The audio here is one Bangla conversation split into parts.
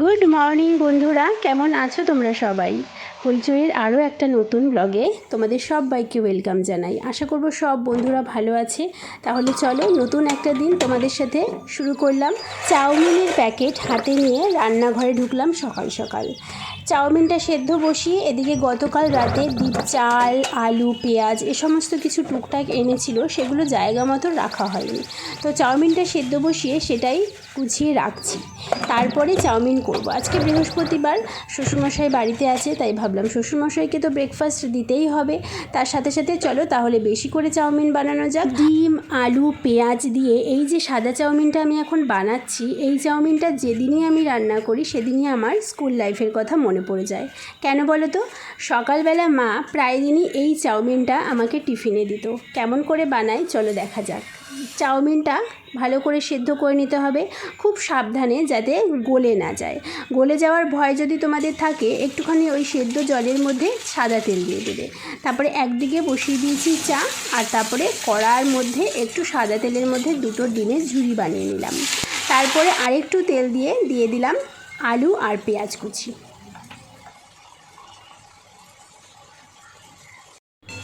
গুড মর্নিং বন্ধুরা। কেমন আছো তোমরা সবাই? হইচইয়ের আরও একটা নতুন ব্লগে তোমাদের সবাইকে ওয়েলকাম জানাই। আশা করব সব বন্ধুরা ভালো আছে। তাহলে চলো নতুন একটা দিন তোমাদের সাথে শুরু করলাম। চাউমিনের প্যাকেট হাতে নিয়ে রান্নাঘরে ঢুকলাম সকাল সকাল। চাউমিনটা সেদ্ধ বসিয়ে এদিকে গতকাল রাতে ডিপ চাল, আলু, পেঁয়াজ এ সমস্ত কিছু টুকটাক এনেছিল, সেগুলো জায়গা মতো রাখা হয়নি। তো চাউমিনটা সেদ্ধ বসিয়ে সেটাই গুছিয়ে রাখছি। তারপরে চাউমিন করব। আজকে বৃহস্পতিবার, শ্বশুরমশাই বাড়িতে আছে, তাই ভাবলাম শ্বশুরমশাইকে তো ব্রেকফাস্ট দিতেই হবে। তার সাথে সাথে চলো তাহলে বেশি করে চাউমিন বানানো যাক। ডিম, আলু, পেঁয়াজ দিয়ে এই যে সাদা চাউমিনটা আমি এখন বানাচ্ছি, এই চাউমিনটা যেদিনই আমি রান্না করি, সেদিনই আমার স্কুল লাইফের কথা মনে পড়ে যায়। কেন বলো তো? সকালবেলা মা প্রায় দিনই এই চাউমিনটা আমাকে টিফিনে দিত। কেমন করে বানাই চলো দেখা যাক। চাউমিনটা ভালো করে সেদ্ধ করে নিতে হবে। খুব সাবধানে যাতে গলে না যায়। গলে যাওয়ার ভয় যদি তোমাদের থাকে, একটুখানি ওই সেদ্ধ জলের মধ্যে সাদা তেল দিয়ে দেবে। তারপরে একদিকে বসিয়ে দিয়েছি চা, আর তারপরে কড়ার মধ্যে একটু সাদা তেলের মধ্যে দুটো ডিমের ঝুড়ি বানিয়ে নিলাম। তারপরে আরেকটু তেল দিয়ে দিয়ে দিলাম আলু আর পেঁয়াজ কুচি।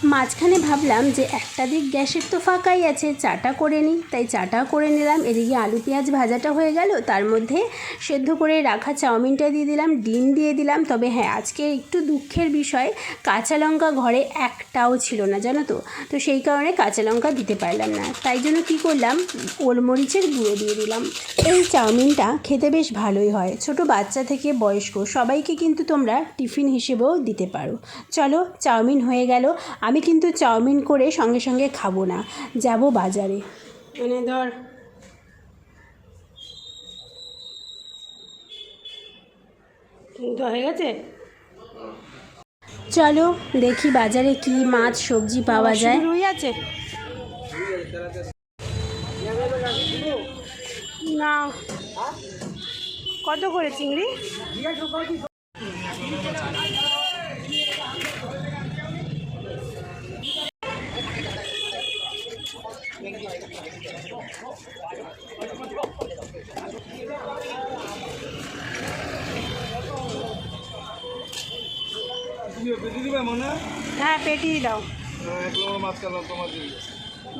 মাঝখানে ভাবলাম যে একটা দিক গ্যাসের তো ফাঁকাই আছে, চাটা করে নিই। তাই চাটা করে নিলাম, এদিকে আলু পেঁয়াজ ভাজাটা হয়ে গেল। তার মধ্যে সেদ্ধ করে রাখা চাউমিনটা দিয়ে দিলাম, ডিম দিয়ে দিলাম। তবে হ্যাঁ আজকে একটু দুঃখের বিষয়, কাঁচা লঙ্কা ঘরে একটাও ছিল না, জানো তো? তো সেই কারণে কাঁচা লঙ্কা দিতে পারলাম না। তাই জন্য কী করলাম, গোলমরিচের গুঁড়ো দিয়ে দিলাম। এই চাউমিনটা খেতে বেশ ভালোই হয়। ছোট বাচ্চা থেকে বয়স্ক, সবাইকে কিন্তু তোমরা টিফিন হিসেবেও দিতে পারো। চলো, চাউমিন হয়ে গেল। আমি কিন্তু চাউমিন করে সঙ্গে সঙ্গে খাব না যাব বাজারে। মানে ধর। হয়ে গেছে? চলো দেখি বাজারে কি মাছ সবজি পাওয়া যায়। রুই আছে? না কত করে চিংড়ি পেটি দিবে মনে পেটি দাও।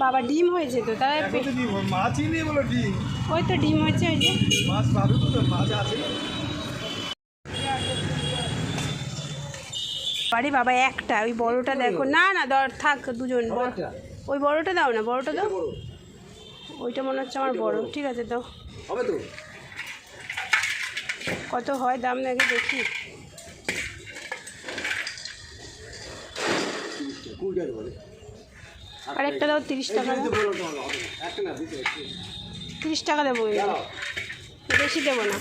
বাবা ডিম হয়েছে তো তাই মাছই নেই বলো ডিম। ওই তো ডিম হয়েছে ওই যে। মাছ পাবে তো মাছ আছে। বাড়ি বাবা একটা ওই বড়টা দেখো। না না দর থাক দুজন ওই বড়টা দাও না বড়টা দাও। ওইটা মনে হচ্ছে আমার বড়। ঠিক আছে দাও। তো? কত হয় দাম নাকি দেখি। কুড়ি টাকা। আর একটা দাও তিরিশ টাকা তিরিশ টাকা দেবো ওই বেশি দেবো না।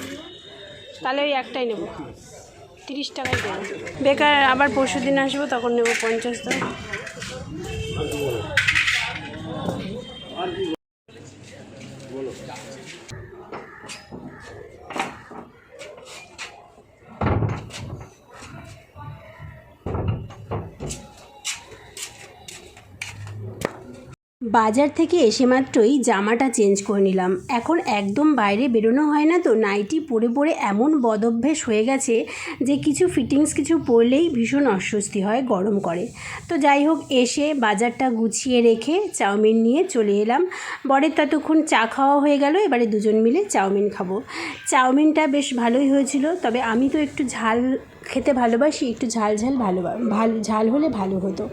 তাহলে ওই একটাই নেব। তিরিশ টাকাই দেবো। বেকার আবার পরশু দিন আসব তখন নেব পঞ্চাশ দাও। বাজার থেকে এসে মাত্রই জামাটা চেঞ্জ করে নিলাম। এখন একদম বাইরে বেরোনো হয় না তো। নাইটি পরে পরে এমন বদভ্যাস হয়ে গেছে যে কিছু ফিটিংস কিছু পরলেই ভীষণ অস্বস্তি হয়, গরম করে। তো যাই হোক, এসে বাজারটা গুছিয়ে রেখে চাউমিন নিয়ে চলে এলাম। বরের ততক্ষণ চা খাওয়া হয়ে গেল, এবারে দুজন মিলে চাউমিন খাব। চাউমিনটা বেশ ভালোই হয়েছিল, তবে আমি তো একটু ঝাল খেতে ভালোবাসি, একটু ঝাল ঝাল ভালো ভালো ঝাল হলে ভালো হতো।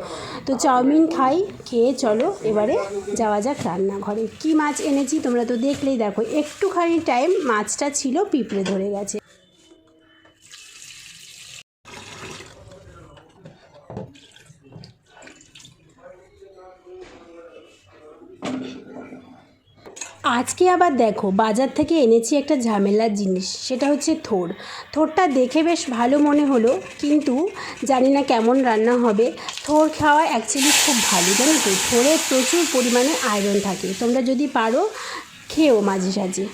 তো চাউমিন খাই, খেয়ে চলো, এবারে যাওয়া যাক রান্নাঘরে। কী মাছ এনেছি তোমরা তো দেখলেই দেখো, একটুখানি টাইম মাছটা ছিল পিঁপড়ে ধরে গেছে। আজকে আবার দেখো, বাজার থেকে এনেছি একটা ঝামেলার জিনিস, সেটা হচ্ছে থোর। থোরটা দেখে বেশ ভালো মনে হলো, কিন্তু জানি না কেমন রান্না হবে। থোর খাওয়া অ্যাকচুয়ালি খুব ভালো, জানো তো? থোরে প্রচুর পরিমাণে আয়রন থাকে। তোমরা যদি পারো খেও মাঝে সাঝে।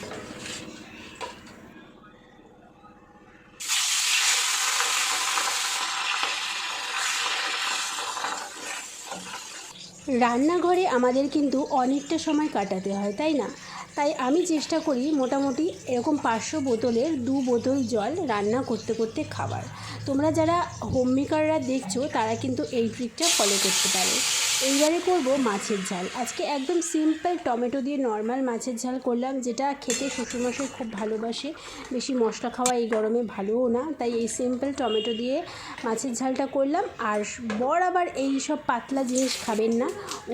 রান্নাঘরে আমাদের কিন্তু অনেকটা সময় কাটাতে হয়, তাই না? তাই আমি চেষ্টা করি মোটামুটি এরকম পাঁচশো বোতলের দু বোতল জল রান্না করতে করতে খাবার। তোমরা যারা হোম মেকাররা দেখছ, তারা কিন্তু এই ট্রিকটা ফলো করতে পারো। এইবারে করব মাছের ঝাল। আজকে একদম সিম্পল টমেটো দিয়ে নর্মাল মাছের ঝাল করলাম, যেটা খেতে শ্বশুরমশাই খুব ভালোবাসে। বেশি মশলা খাওয়া এই গরমে ভালোও না, তাই এই সিম্পল টমেটো দিয়ে মাছের ঝালটা করলাম। আর বর আবার এই সব পাতলা জিনিস খাবেন না,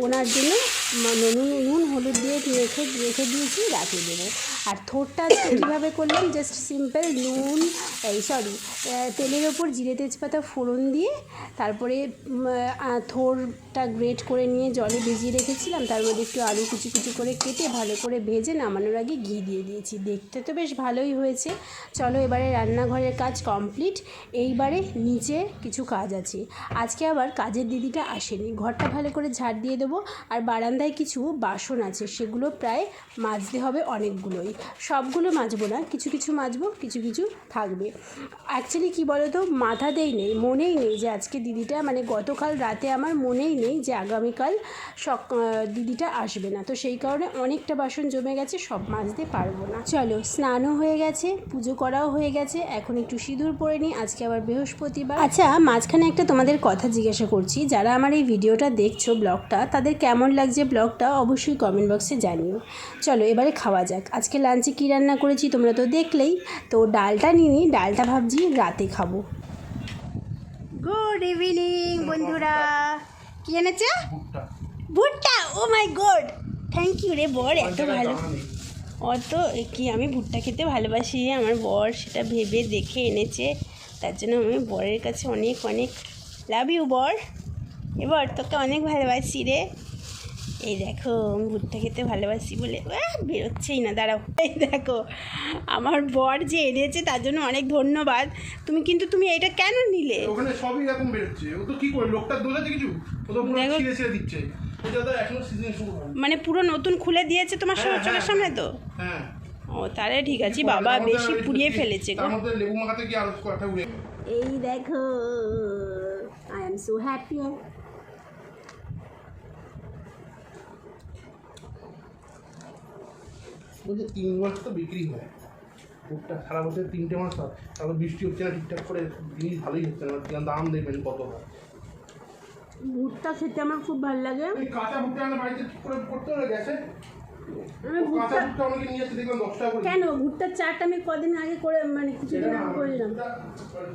ওনার জন্য নুন নুন, হলুদ দিয়ে রেখে রেখে দিয়েছি রাখে দেবো। আর থোরটা কীভাবে করলাম জাস্ট সিম্পল নুন, এই সরি তেলের ওপর জিরে তেজপাতা ফোড়ন দিয়ে, তারপরে থোরটা গ্রেট করে নিয়ে জলে ভিজিয়ে রেখেছিলাম, তার মধ্যে একটু আলু কুচি কুচি করে কেটে ভালো করে ভেজে নামানোর আগে ঘি দিয়ে দিয়েছি। দেখতে তো বেশ ভালোই হয়েছে। চলো এবারে রান্নাঘরের কাজ কমপ্লিট এইবারে নিচে কিছু কাজ আছে। আজকে আবার কাজের দিদিটা আসেনি। ঘরটা ভালো করে ঝাড় দিয়ে দেবো, আর বারান্দায় কিছু বাসন আছে, সেগুলো প্রায় মাজতে হবে অনেকগুলোই। সবগুলো মাজবো না, কিছু কিছু মাজবো, কিছু কিছু থাকবে। অ্যাকচুয়ালি কী বলো তো মাথাতেই নেই, মনেই নেই যে আজকে দিদিটা মানে গতকাল রাতে আমার মনেই নেই যে আগামীকাল সক দিদিটা আসবে না। তো সেই কারণে অনেকটা বাসন জমে গেছে, সব মাজতে পারব না। চলো, স্নানও হয়ে গেছে, পুজো করাও হয়ে গেছে, এখন একটু সিঁদুর পরে নিই, আজকে আবার বৃহস্পতিবার। আচ্ছা মাঝখানে একটা তোমাদের কথা জিজ্ঞাসা করছি, যারা আমার এই ভিডিওটা দেখছ, ব্লগটা, তাদের কেমন লাগছে ব্লগটা অবশ্যই কমেন্ট বক্সে জানিও। চলো এবারে খাওয়া যাক। আজকে লাঞ্চে কী রান্না করেছি তোমরা তো দেখলেই। তো ডালটা নিয়ে নিই ডালটা ভাবছি রাতে খাব। গুড ইভিনিং বন্ধুরা। কি এনেছে? ভুট্টা। Oh my god thank you রে বর এত ভালো। অত কি আমি ভুট্টা খেতে ভালোবাসি? আমার বর সেটা ভেবে দেখে এনেছে। তার জন্য আমি বরের কাছে অনেক অনেক লাভ ইউ বর। এবার তোকে অনেক ভালোবাসি রে। এই দেখো ভুট্টা খেতে ভালোবাসি বলে বেরোচ্ছেই না দাঁড়াও। এই দেখো আমার বর যে এনেছে তার জন্য অনেক ধন্যবাদ। তুমি কিন্তু তুমি এটা কেন নিলে? ওখানে সবই এরকম বেরোচ্ছে। ও তো কি করে লোকটার দোষ আছে কিছু? ও তো পুরো ছিঁড়ে ছিঁড়ে দিচ্ছে। এটা তো এখনও সিজন শুরু হয়নি। মানে পুরো নতুন খুলে দিয়েছে তোমার হ্যাঁ, চোখের হ্যাঁ, সামনে তো? হ্যাঁ। ও তাহলে ঠিক আছে বাবা বেশি পুড়িয়ে ফেলেছে এই দেখো আই এম সো হ্যাপি বলছে তিন মাস তো বিক্রি হয়। ভুট্টা সারা বছর তিনটে মাস হয়। তারপর বৃষ্টি হচ্ছে না ঠিকঠাক করে জিনিস ভালোই হচ্ছে না। দাম দেবেন কত হয় ভুট্টা খেতে আমার খুব ভালো লাগে। কাঁচা ভুট্টা আনা বাড়িতে ঠিক করে করতে হবে গ্যাসে কেন? ভুট্টার চাটটা আমি কদিন আগে করে মানে কিছুদিন আগে করে দিলাম ভুট্টা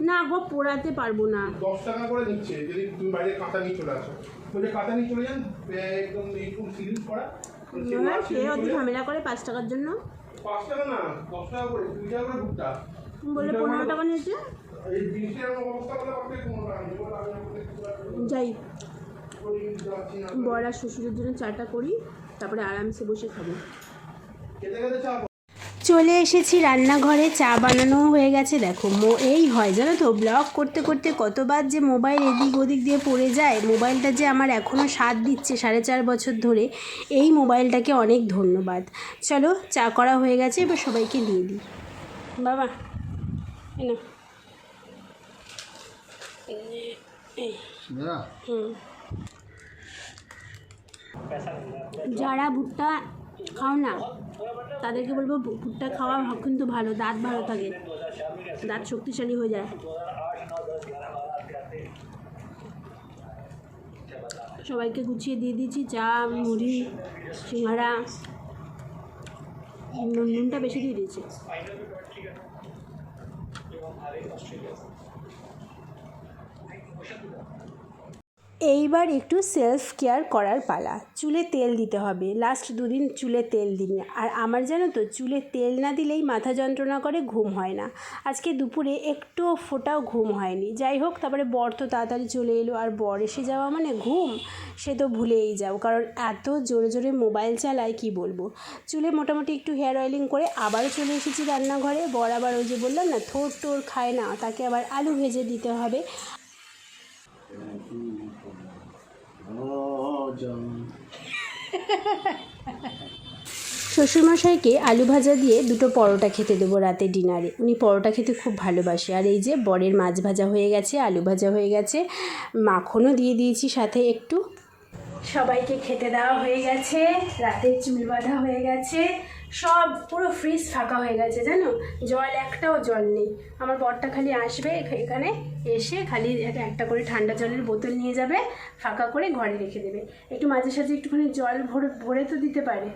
না গো পোড়াতে পারব না। দশ টাকা করে নিচ্ছে যদি তুমি বাইরে কাঁচা নিয়ে চলে আসো। কাঁচা নিয়ে চলে যান একদম করা। সে সিলিং অত ঝামেলা করে পাঁচ টাকার জন্য। পাঁচ টাকা না দশ টাকা করে দুই টাকা করে ভুট্টা। বলে পনেরো টাকা নিয়েছে। যাই। আর শ্বশুরের জন্য চাটা করি তারপরে আরামসে বসে খাব। চলে এসেছি রান্নাঘরে চা বানানো হয়ে গেছে। দেখো মো এই হয় জানো তো ব্লগ করতে করতে কতবার যে মোবাইল এদিক ওদিক দিয়ে পড়ে যায় মোবাইলটা যে আমার এখনও স্বাদ দিচ্ছে সাড়ে চার বছর ধরে এই মোবাইলটাকে অনেক ধন্যবাদ। চলো চা করা হয়ে গেছে এবার সবাইকে দিয়ে দিই। বাবা হুম। যারা ভুট্টা খাও না। তাদেরকে বলব ভুট্টা খাওয়া কিন্তু ভালো, দাঁত ভালো থাকে। দাঁত শক্তিশালী হয়ে যায়। সবাইকে গুছিয়ে দিয়ে দিয়েছি, চা, মুড়ি, সিঙ্গারা, নুন নুনটা বেশি দিয়ে দিয়েছি। এইবার একটু সেলফ কেয়ার করার পালা। চুলে তেল দিতে হবে। লাস্ট দুদিন চুলে তেল দিইনি। আর আমার জানো তো, চুলে তেল না দিলেই মাথা যন্ত্রণা করে, ঘুম হয় না। আজকে দুপুরে একটু ফোটাও ঘুম হয়নি। যাই হোক, তারপরে বর তো তাড়াতাড়ি চলে এলো। আর বর এসে যাওয়া মানে ঘুম? সে তো ভুলেই যাও। কারণ এত জোরে জোরে মোবাইল চালায়, কি বলব? চুলে মোটামুটি একটু হেয়ার অয়েলিং করে আবারও চলে এসেছি রান্নাঘরে। বর আবার ওই যে বললাম না, থোর টোর খায় না। তাকে আবার আলু ভেজে দিতে হবে। শ্বশুরমশাইকে আলু ভাজা দিয়ে দুটো পরোটা খেতে দেবো রাতে ডিনারে। উনি পরোটা খেতে খুব ভালোবাসে। আর এই যে বরের মাছ ভাজা হয়ে গেছে আলু ভাজা হয়ে গেছে মাখনও দিয়ে দিয়েছি সাথে একটু। সবাইকে খেতে দেওয়া হয়ে গেছে রাতে চুল বাঁধা হয়ে গেছে। সব পুরো ফ্রিজ ফাঁকা হয়ে গেছে, জানো? জল একটাও জল নেই। আমার বরটা খালি আসবে, এখ- এখানে এসে খালি একটা করে ঠান্ডা জলের বোতল নিয়ে যাবে, ফাঁকা করে ঘরে রেখে দেবে। একটু মাঝে সাঝে একটুখানি জল ভরে ভরে তো দিতে পারে।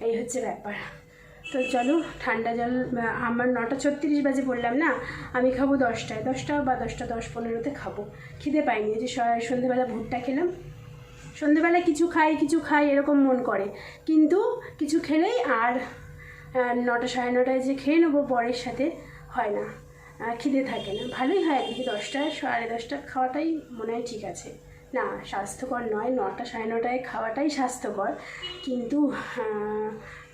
এই হচ্ছে ব্যাপার। তো চলো, ঠান্ডা জল আমার নটা ছত্রিশ বাজে বললাম না? আমি খাব দশটায়। দশটা বা দশটা দশ পনেরোতে খাব। খিদে পাইনি, যে স- সন্ধেবেলা ভুট্টা খেলাম। সন্ধেবেলা কিছু খাই কিছু খাই, এরকম মন করে। কিন্তু কিছু খেলেই আর নটা সাড়ে নটায় যে খেয়ে নেব বরের সাথে হয় না। খিদে থাকে না। ভালোই হয় আর কি, দশটায় সাড়ে দশটা খাওয়াটাই মনে হয় ঠিক আছে। না, স্বাস্থ্যকর নয়, নটা সাড়ে নটায় খাওয়াটাই স্বাস্থ্যকর। কিন্তু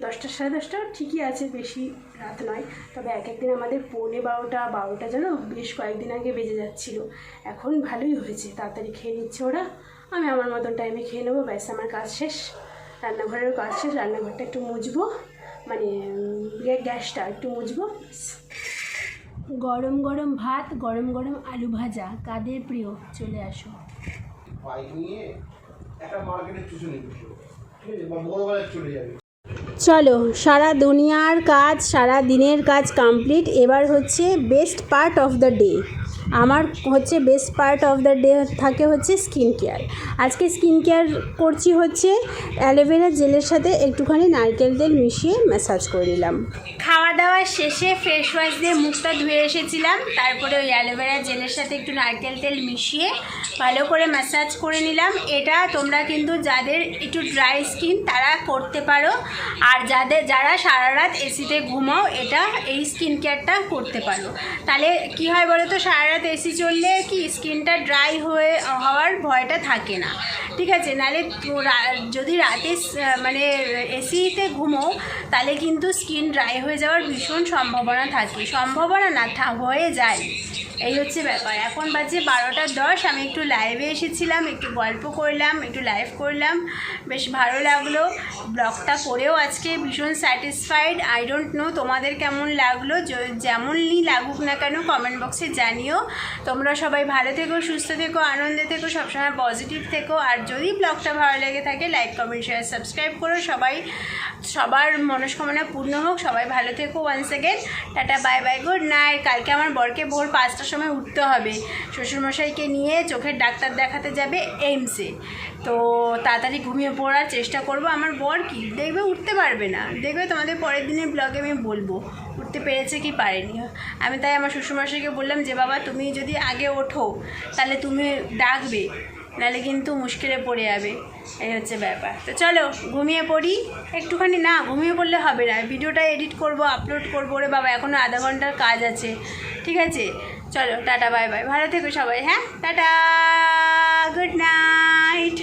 দশটা সাড়ে দশটা ঠিকই আছে, বেশি রাত নয়। তবে এক একদিন আমাদের পৌনে বারোটা বারোটা যেন বেশ কয়েকদিন আগে বেজে যাচ্ছিল। এখন ভালোই হয়েছে, তাড়াতাড়ি খেয়ে নিচ্ছে ওরা। আমি আমার মতন টাইমে খেয়ে নেব, ব্যাস, আমার কাজ শেষ। রান্নাঘরেরও কাজ শেষ, রান্নাঘরটা একটু মুছবো। মানে গ্যা- গ্যাসটা একটু মুছবো। গরম গরম ভাত গরম গরম আলু ভাজা কাদের প্রিয়? চলে আসো। চলো সারা দুনিয়ার কাজ সারা দিনের কাজ কমপ্লিট এবার হচ্ছে best part of the day আমার হচ্ছে best part of the day থাকে হচ্ছে স্কিন কেয়ার আজকে স্কিন কেয়ার করছি হচ্ছে অ্যালোভেরা জেলের সাথে একটুখানি নারকেল তেল মিশিয়ে ম্যাসাজ করে নিলাম। খাওয়া দাওয়া শেষে ফ্রেশ ওয়াশ দিয়ে মুখটা ধুয়ে এসেছিলাম, তারপরে ওই অ্যালোভেরা জেলের সাথে একটু নারকেল তেল মিশিয়ে ভালো করে ম্যাসাজ করে নিলাম। এটা তোমরা কিন্তু যাদের একটু ড্রাই স্কিন তারা করতে পারো, আর যাদের, যারা সারা রাত এসিতে ঘুমাও, এটা এই স্কিন কেয়ারটা করতে পারো। তাহলে কি হয় বলো তো সারা রাত এসি চললে কি স্কিনটা ড্রাই হয়ে, হওয়ার ভয়টা থাকে না। ঠিক আছে? নাহলে যদি রাতে মানে এসিতে ঘুমো তাহলে কিন্তু স্কিন ড্রাই হয়ে যাওয়ার ভীষণ সম্ভাবনা থাকে। সম্ভাবনা না হয়ে যায়। এই হচ্ছে ব্যাপার। এখন বাজে বারোটা দশ, আমি একটু লাইভে এসেছিলাম, একটু গল্প করলাম, একটু লাইভ করলাম। বেশ ভালো লাগল। ব্লগটা করেও আজকে ভীষণ স্যাটিসফাইড আই ডোন্ট নো তোমাদের কেমন লাগল? যেমনই লাগুক না কেন কমেন্ট বক্সে জানিও। তোমরা সবাই ভালো থেকো, সুস্থ থেকো, আনন্দে থেকো, সবসময় পজিটিভ থেকো। আর যদি ব্লগটা ভালো লেগে থাকে লাইক কমেন্ট শেয়ার সাবস্ক্রাইব করো। সবাই সবার মনস্কামনা পূর্ণ হোক, সবাই ভালো থেকো one second tata bye bye good night কালকে আমার বরকে ভোর পাঁচটার সময় উঠতে হবে। শ্বশুরমশাইকে নিয়ে চোখের ডাক্তার দেখাতে যাবে এইমসে তো তাড়াতাড়ি ঘুমিয়ে পড়ার চেষ্টা করব। আমার বর কি? দেখবে উঠতে পারবে না। দেখবে তোমাদের পরের দিনের ব্লগে আমি বলব। উঠতে পেরেছে কি পারেনি? আমি তাই আমার শ্বশুরমশাইকে বললাম যে, বাবা, তুমি যদি আগে ওঠো, তাহলে তুমি ডাকবে। নাহলে কিন্তু মুশকিলে পড়ে যাবে। এই হচ্ছে ব্যাপার। তো চলো, ঘুমিয়ে পড়ি। একটুখানি না, ঘুমিয়ে পড়লে হবে না। ভিডিওটা এডিট করব, আপলোড করব। রে বাবা এখনও আধা ঘণ্টার কাজ আছে। ঠিক আছে? চলো, টাটা, বাই বাই। ভালো থেকো সবাই হ্যাঁ? টাটা! Good night!